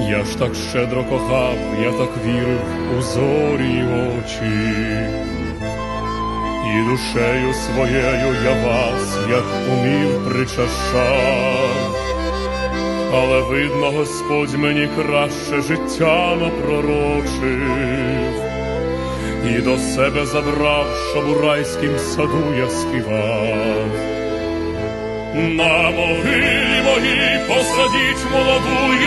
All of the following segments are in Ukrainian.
Я ж так щедро кохав, я так вірив у зорі очі, і душею своєю я вас, як умів, причащав, але видно, Господь мені краще життя напророчив, і до себе забрав, щоб у райськім саду я співав. На могилі моїй посадіть молоду і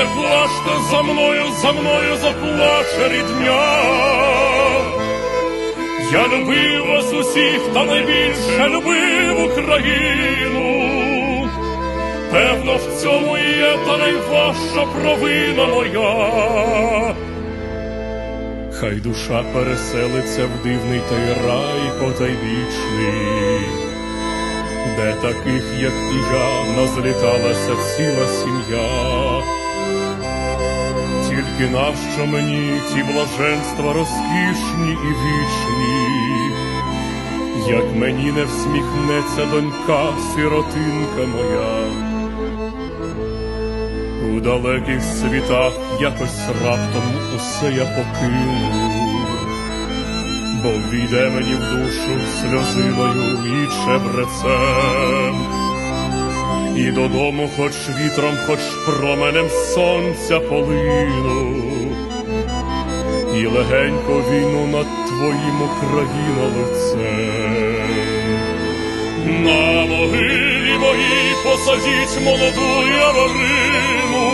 не плачте за мною, за мною заплаче рідня. Я любив вас усіх, та найбільше любив Україну. Певно, в цьому є та найважча провина моя. Хай душа переселиться в дивний той рай потайбічний, де таких, як і я, назліталася ціла сім'я. Тільки нащо мені ті блаженства розкішні і вічні, як мені не всміхнеться донька, сиротинка моя. У далеких світах якось раптом усе я покину, бо війде мені в душу сльозиною і чебрецем, і додому хоч вітром, хоч променем сонця полину, і легенько війну над твоїм Україна лицем. На могилі моїй посадіть молоду яворину,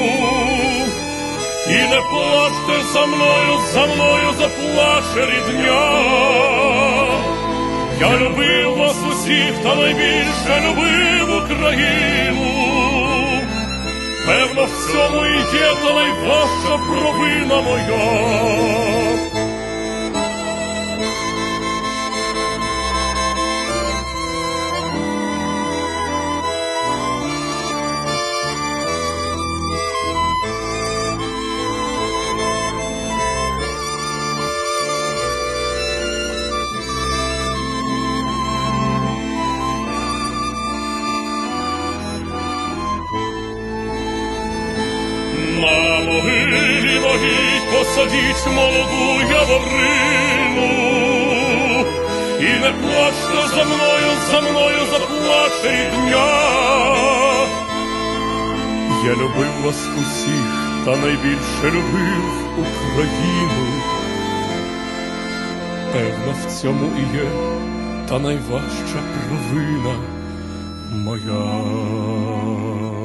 і не плачте за мною, за мною заплаче рідня. Я любив вас усіх, та найбільше любив Україну. Певно, в цьому і є та найважча провина моя. Могилі моїй посадіть молоду яворину, і не плачте за мною, за мною заплаче рідня. Я любив вас усіх, та найбільше любив Україну. Певно, в цьому і є та найважча провина моя.